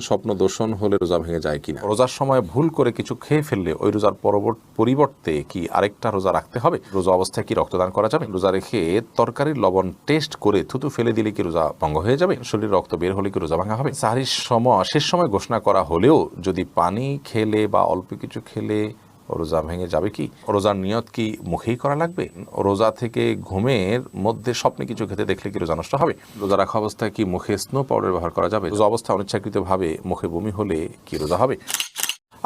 স্বপ্ন দোষণ হলে রোজা ভেঙে যায় কিনা? রোজার সময় ভুল করে কিছু খেয়ে ফেললে ওই রোজার পরবর্তী কি আরেকটা রোজা রাখতে হবে? রোজা অবস্থায় কি রক্তদান করা যাবে? রোজা রেখে তরকারির লবণ টেস্ট করে থুতু ফেলে দিলে কি রোজা ভঙ্গ হয়ে যাবে? শরীরে রক্ত বের হলে কি রোজা ভাঙা হবে? সাহারির সময়, শেষ সময় ঘোষণা করা হলেও যদি পানি খেলে বা অল্প কিছু খেলে রোজা ভেঙে যাবে কি? রোজার নিয়ত কি মুখেই করা লাগবে? রোজা থেকে ঘুমের মধ্যে স্বপ্নে কিছু খেতে দেখলে কি রোজা নষ্ট হবে? রোজা রাখা অবস্থায় কি মুখে স্নো পাউডার ব্যবহার করা যাবে? রোজা অবস্থা অনিচ্ছাকৃতভাবে মুখে বমি হলে কি রোজা হবে?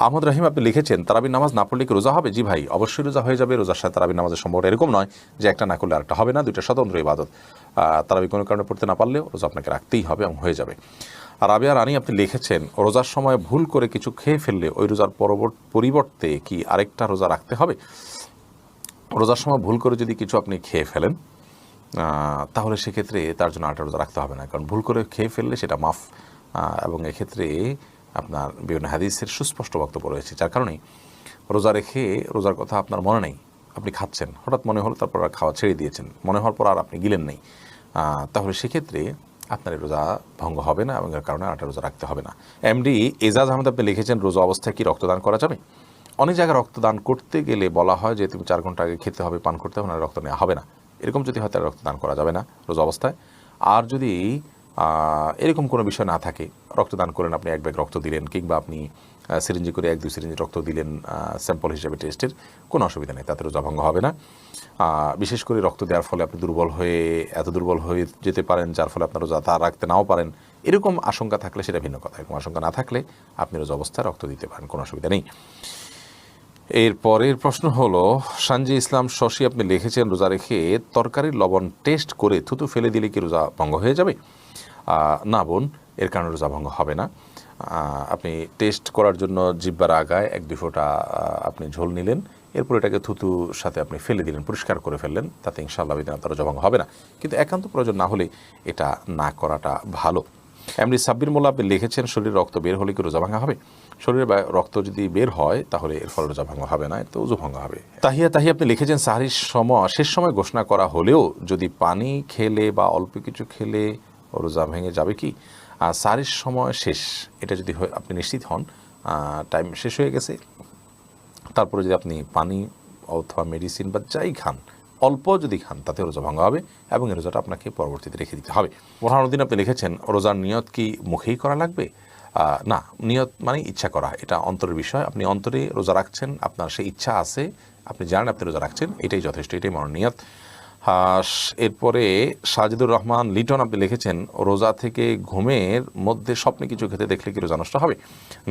আহমদ রাহিম আপনি লিখেছেন তারাবি নামাজ না পড়লে কি রোজা হবে? জি ভাই, অবশ্যই রোজা হয়ে যাবে। রোজার সাথে তারাবি নামাজের সম্পর্ক এরকম নয় যে একটা না করলে আরেকটা হবে না, দুইটা স্বতন্ত্র ইবাদত। তারাবি কোনো কারণে পড়তে না পারলেও রোজা আপনাকে রাখতেই হবে এবং হয়ে যাবে। আর আবিয়া রানী আপনি লিখেছেন, রোজার সময় ভুল করে কিছু খেয়ে ফেললে ওই রোজার পরবর্তী কি আরেকটা রোজা রাখতে হবে? রোজার সময় ভুল করে যদি কিছু আপনি খেয়ে ফেলেন তাহলে সেক্ষেত্রে তার জন্য আরেকটা রোজা রাখতে হবে না। কারণ ভুল করে খেয়ে ফেললে সেটা মাফ এবং এক্ষেত্রে আপনার বিভিন্ন হাদিসের সুস্পষ্ট বক্তব্য রয়েছে, যার কারণেই রোজা রেখে রোজার কথা আপনার মনে নেই, আপনি খাচ্ছেন। হঠাৎ মনে হলো তারপর আর খাওয়া ছেড়ে দিয়েছেন। মনে হওয়ার পর আর আপনি গিলেন নেই। তাহলে সেক্ষেত্রে আপনার রোজা ভঙ্গ হবে না এবং এর কারণে আটা রোজা রাখতে হবে না। এমডি এজাজ আহমেদ, আপনি লিখেছেন রোজা অবস্থায় কি রক্তদান করা যাবে? অনেক জায়গায় রক্তদান করতে গেলে বলা হয় যে, তুমি চার ঘণ্টা আগে খেতে হবে, পান করতে হবে না রক্ত নেওয়া হবে না। এরকম যদি হয়, তাহলে রক্তদান করা যাবে না রোজা অবস্থায়। আর যদি এরকম কোনো বিষয় না থাকে। রক্তদান করেন আপনি এক ব্যাগ রক্ত দিলেন কিংবা আপনি সিরিঞ্জি করে এক দুই সিরিঞ্জি রক্ত দিলেন স্যাম্পল হিসেবে টেস্টের, কোনো অসুবিধা নেই, তাতে রোজা ভঙ্গ হবে না। বিশেষ করে রক্ত দেওয়ার ফলে আপনি দুর্বল হয়ে, এত দুর্বল হয়ে যেতে পারেন, যার ফলে আপনার রোজা তা রাখতে নাও পারেন, এরকম আশঙ্কা থাকলে সেটা ভিন্ন কথা। এরকম আশঙ্কা না থাকলে আপনি রোজা অবস্থায় রক্ত দিতে পারেন, কোনো অসুবিধা নেই। এর পরের প্রশ্ন হলো, সানজি ইসলাম শশী আপনি লিখেছেন রোজা রেখে তরকারির লবণ টেস্ট করে থুতু ফেলে দিলে কি রোজা ভঙ্গ হয়ে যাবে? না বোন, এর কারণে রোজা ভঙ্গ হবে না। আপনি টেস্ট করার জন্য জিব্বার আগায় এক দুই ফোঁটা আপনি ঝোল নিলেন। এরপর এটাকে থুতুর সাথে আপনি ফেলে দিলেন, পরিষ্কার করে ফেললেন। তাতে ইনশাআল্লাহ বিধান তার রোজা ভঙ্গ হবে না। কিন্তু একান্ত প্রয়োজন না হলে এটা না করাটা ভালো। এমনি সাব্বির মোল্লা আপনি লিখেছেন, শরীরে রক্ত বের হলে কি রোজা ভাঙা হবে? শরীরে রক্ত যদি বের হয়, তাহলে এর ফলে রোজা ভাঙা হবে না তো উজু ভাঙা হবে। তাহিয়া তাহিয়া আপনি লিখেছেন, সাহারির সময়, শেষ সময় ঘোষণা করা হলেও যদি পানি খেলে বা অল্প কিছু খেলে রোজা ভেঙে যাবে কি? আর সাহারির সময় শেষ। এটা যদি আপনি নিশ্চিত হন টাইম শেষ হয়ে গেছে। তারপরে যদি আপনি পানি অথবা মেডিসিন বা যাই খান, অল্প যদি খান, তাতে রোজা ভাঙা হবে এবং এই রোজাটা আপনাকে পরবর্তীতে রেখে দিতে হবে। মোহানুদ্দিন আপনি লিখেছেন, রোজার নিয়ত কি মুখেই করা লাগবে? না, নিয়ত মানে ইচ্ছা করা। এটা অন্তরের বিষয়। আপনি অন্তরে রোজা রাখছেন, আপনার সেই ইচ্ছা আছে, আপনি জানেন আপনি রোজা রাখছেন, এটাই যথেষ্ট, এটাই মনোনিয়ত এরপরে সাজিদুর রহমান লিটন আপনি লিখেছেন, রোজা থেকে ঘুমের মধ্যে স্বপ্নে কিছু খেতে দেখলে কি রোজা নষ্ট হবে?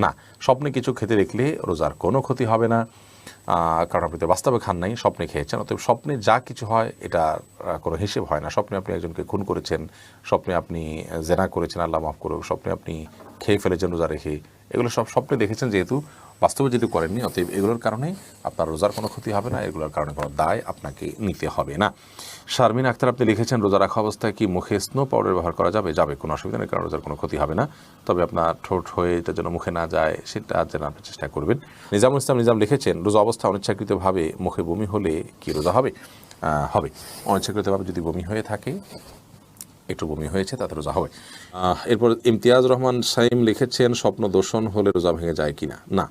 না, স্বপ্নে কিছু খেতে দেখলে রোজার কোনো ক্ষতি হবে না। কারণ আপনি তো বাস্তবে খান নাই, স্বপ্নে খেয়েছেন, অতএব স্বপ্নে যা কিছু হয়, এটা কোনো হিসেব হয় না। স্বপ্নে আপনি একজনকে খুন করেছেন, স্বপ্নে আপনি জেনা করেছেন, আল্লাহ মাফ করুক, স্বপ্নে আপনি খেয়ে ফেলেছেন, রোজা রেখে, এগুলো সব স্বপ্নে দেখেছেন যেহেতু বাস্তবে যেহেতু করেননি, অতএব এগুলোর কারণে আপনার রোজার কোনো ক্ষতি হবে না, এগুলোর কারণে কোনো দায় আপনাকে নিতে হবে না। শারমিন আক্তার, আপনি লিখেছেন, রোজা রাখা অবস্থায় কি মুখে স্নো পাউডার ব্যবহার করা যাবে? যাবে, কোনো অসুবিধা নেই, কারণ রোজার কোনো ক্ষতি হবে না। তবে আপনার ঠোঁট হয়ে যেন মুখে না যায়, সেটা যেন আপনি চেষ্টা করবেন। নিজামুল ইসলাম নিজাম লিখেছেন রোজা অবস্থা অনিচ্ছাকৃতভাবে মুখে বমি হলে কি রোজা হবে? হবে। অনিচ্ছাকৃতভাবে যদি বমি হয়ে থাকে একটু বমি হয়েছে তাতে রোজা হবে। এরপর ইমতিয়াজ রহমান সাইম লিখেছেন স্বপ্ন দোষণ হলে রোজা ভেঙে যায় কিনা? না।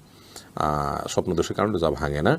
আহ, স্বপ্ন দোষের কারণে রোজা ভাঙে না।